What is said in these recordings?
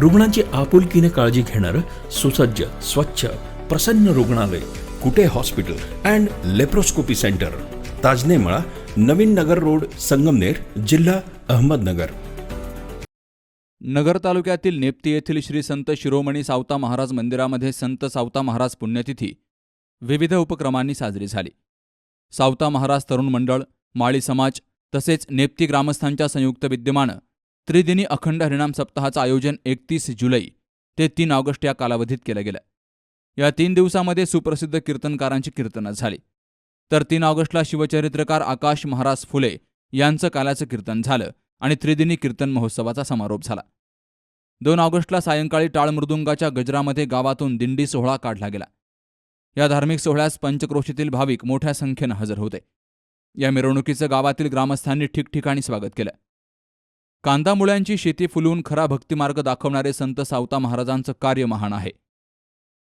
रुग्णांची आपुलकीने काळजी घेणारं सुसज्ज स्वच्छ प्रसन्न रुग्णालय Kute hospital and laparoscopy centre Tajnemala Navin Nagar road Sangamner जिल्हा अहमदनगर. नगर तालुक्यातील नेप्ती येथील श्री संत शिरोमणी सावता महाराज मंदिरामध्ये संत सावता महाराज पुण्यतिथी विविध उपक्रमांनी साजरी झाली. सावता महाराज तरुण मंडळ माळी समाज तसेच नेप्ती ग्रामस्थांच्या संयुक्त विद्यमानं त्रिदिनी अखंड हरिणाम सप्ताहाचं आयोजन एकतीस जुलै ते तीन ऑगस्ट या कालावधीत केलं गेलं. या तीन दिवसामध्ये सुप्रसिद्ध कीर्तनकारांची कीर्तनं झाली. तर तीन ऑगस्टला शिवचरित्रकार आकाश महाराज फुले यांचं कालाचं कीर्तन झालं आणि त्रिदिनी कीर्तन महोत्सवाचा समारोप झाला. दोन ऑगस्टला सायंकाळी टाळमृदुंगाच्या गजरामध्ये गावातून दिंडी सोहळा काढला गेला. या धार्मिक सोहळ्यास पंचक्रोशीतील भाविक मोठ्या संख्येनं हजर होते. या मिरवणुकीचं गावातील ग्रामस्थांनी ठिकठिकाणी स्वागत केलं. कांदा मुळ्यांची शेती फुलवून खरा भक्तिमार्ग दाखवणारे संत सावता महाराजांचं कार्य महान आहे.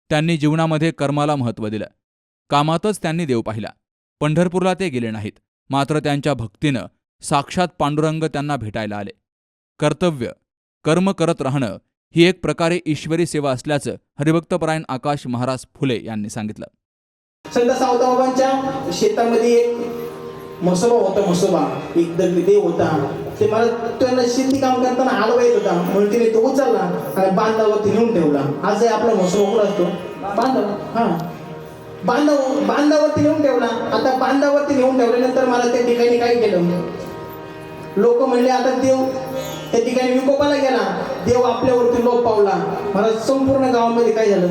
त्यांनी जीवनामध्ये कर्माला महत्त्व दिलं. कामातच त्यांनी देव पाहिला. पंढरपूरला ते गेले नाहीत. मात्र त्यांच्या भक्तीनं साक्षात पांडुरंग त्यांना भेटायला आले. कर्तव्य कर्म करत राहणं ही एक प्रकारे ईश्वरी सेवा असल्याचं हरिभक्तपरायण आकाश महाराज फुले यांनी सांगितलं. संत सावताबाबांच्या शेतामध्ये एक मसोबा होता मसोबा एक देव होता. ते मला त्यांना शेती काम करताना हलवा येत होता. म्हणून तिने तो उचलला आणि बांधावरती नेऊन ठेवला. आजही आपला मसोबा कुठं असतो? बांधव हा. बांधाव बांधावरती नेऊन ठेवला. आता बांधावरती नेऊन ठेवल्यानंतर मला त्या ठिकाणी काय केलं? लोक म्हणले आता देव त्या ठिकाणी विकोपाला गेला. देव आपल्यावरती लोप पावला. मला संपूर्ण गावामध्ये काय झालं?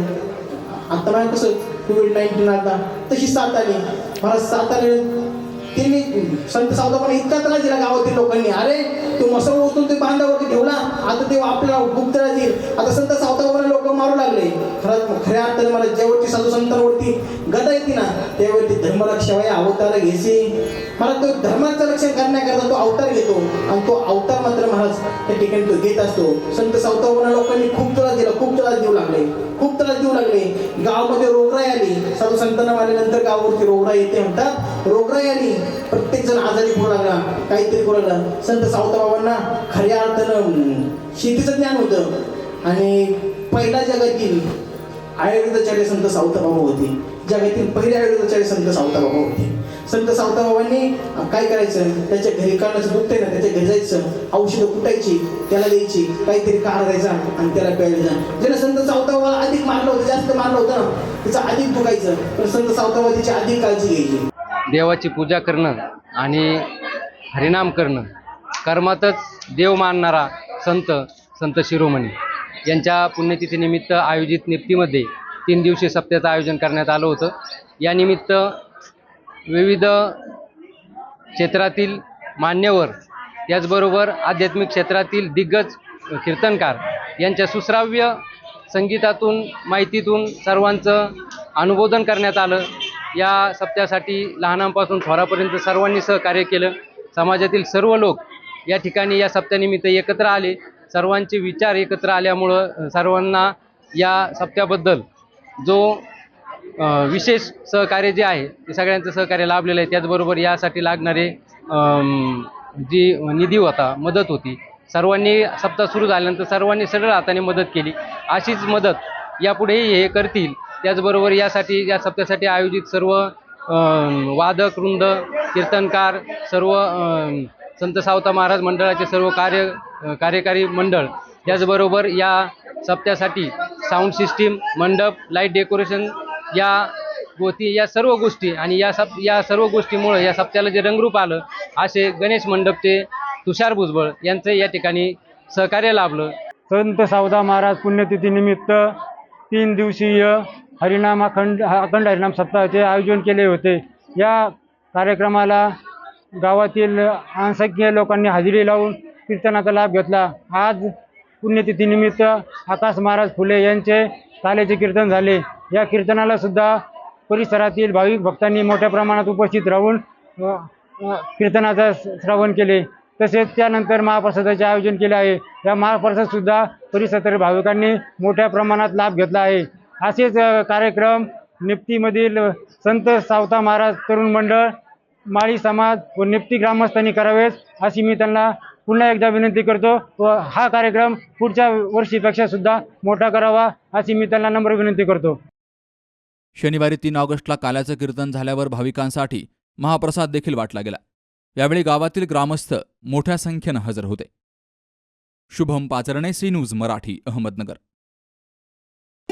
आता मला कसं कोविड नाईन्टीन आता तशी साथ आली. मला साथ आली. तिने संत सावधापणे इतका त्रास दिला गावातील लोकांनी. अरे तो मसळ उचलून ते बांधावरती ठेवला. आता ते आपल्याला गुप्त राहतील. आता संत सावताबाबांना लोक मारू लागले. खरं खऱ्या अर्थाने मला ज्यावरती साधू संतांवरती गदा येते ना त्यावरती धर्मरक्षावाय अवतार घ्यायचे मला तो धर्माचं रक्षण करण्याकरता तो अवतार घेतो. आणि तो अवतार मात्र त्या ठिकाणी तो घेत असतो. संत सावताबाबांना लोकांनी खूप त्रास दिला खूप त्रास देऊ लागले. खूप त्रास देऊ लागले. गावामध्ये रोगराई आली. साधू संतांना आल्यानंतर गावावरती रोगराई येते म्हणतात. रोगराई आली. प्रत्येक जण आजारी होऊ लागला. काहीतरी करू लागला. संत सावताबाबांना खऱ्या अर्थानं शेतीचं ज्ञान होतं. आणि पहिला जगातील आयुर्वेदाचार्य संत सावताबाबा होते. जगातील पहिले आयुर्वेदाचार्य संत सावताबाबा होते. संत सावताबाबांनी काय करायचं? त्याच्या घरी कारणाचं दुखतंय ना त्याच्या घरी जायचं. औषधं कुटायची त्याला द्यायची. काहीतरी कार द्यायचा आणि त्याला प्यायला जा ज्याला संत सावताबाबा अधिक मारलं होतं जास्त मारलं होतं ना त्याचं अधिक दुखायचं. पण संत सावताबाबा त्याची अधिक काळजी घ्यायची. देवाची पूजा करणं आणि हरिनाम करणं. कर्मातच देव मानणारा संत संत शिरोमणी. यांच्या पुण्यतिथीनिमित्त आयोजित निफ्टीमध्ये तीन दिवसीय सप्त्याचं आयोजन करण्यात आलं होतं. यानिमित्त विविध क्षेत्रातील मान्यवर त्याचबरोबर आध्यात्मिक क्षेत्रातील दिग्गज कीर्तनकार यांच्या सुश्राव्य संगीतातून माहितीतून सर्वांचं अनुबोधन करण्यात आलं. या सप्त्यासाठी लहानांपासून थोरापर्यंत सर्वांनी सहकार्य केलं. समाजातील सर्व लोक या ठिकाणी या सप्त्यानिमित्त एकत्र आले. सर्वांचे विचार एकत्र आल्यामुळं सर्वांना या सप्त्याबद्दल जो विशेष सहकार्य जे आहे ते सगळ्यांचं सहकार्य लाभलेलं आहे त्याचबरोबर यासाठी लागणारे जी निधी होता मदत होती सर्वांनी सप्ताह सुरू झाल्यानंतर सर्वांनी सरळ हाताने मदत केली. अशीच मदत यापुढेही हे करतील. त्याचबरोबर यासाठी या सप्त्यासाठी आयोजित सर्व वादक वृंद कीर्तनकार सर्व संत सावता महाराज मंडळाचे सर्व कार्य कार्यकारी मंडळ त्याचबरोबर या सप्त्यासाठी साऊंड सिस्टीम मंडप लाइट डेकोरेशन या गोती या सर्व गोष्टी आणि या सप या सर्व गोष्टीमुळं या सप्त्याला जे रंगरूप आलं असे गणेश मंडप ते तुषार भुजबळ यांचं या ठिकाणी सहकार्य लाभलं. संत सावदा महाराज पुण्यतिथीनिमित्त तीन दिवसीय हरिनाम अखंड अखंड हरिनाम सप्ताहाचे आयोजन केले होते. या कार्यक्रमाला गावातील असंख्य लोकांनी हजेरी लावून कीर्तनाचा लाभ घेतला. आज पुण्यतिथीनिमित्त आकाश महाराज फुले यांचे तालेचे कीर्तन झाले. या कीर्तनाला सुद्धा परिसरातील भाविक भक्तांनी मोठ्या प्रमाणात उपस्थित राहून कीर्तनाचा श्रवण केले. तसेच त्यानंतर महाप्रसादाचे आयोजन केले आहे. या महाप्रसादसुद्धा परिसरातील भाविकांनी मोठ्या प्रमाणात लाभ घेतला आहे. असेच कार्यक्रम निफ्टीमधील संत सावता महाराज तरुण मंडळ माळी समाज व निप्ती ग्रामस्थांनी करावेत अशी मी त्यांना पुन्हा एकदा विनंती करतो व हा कार्यक्रम पुढच्या वर्षीपेक्षा सुद्धा मोठा करावा अशी मी त्यांना नम्र विनंती करतो. शनिवारी तीन ऑगस्टला काल्याचं कीर्तन झाल्यावर भाविकांसाठी महाप्रसाद देखील वाटला गेला. यावेळी गावातील ग्रामस्थ मोठ्या संख्येनं हजर होते. Shubham Pacharne C news Marathi Ahmednagar.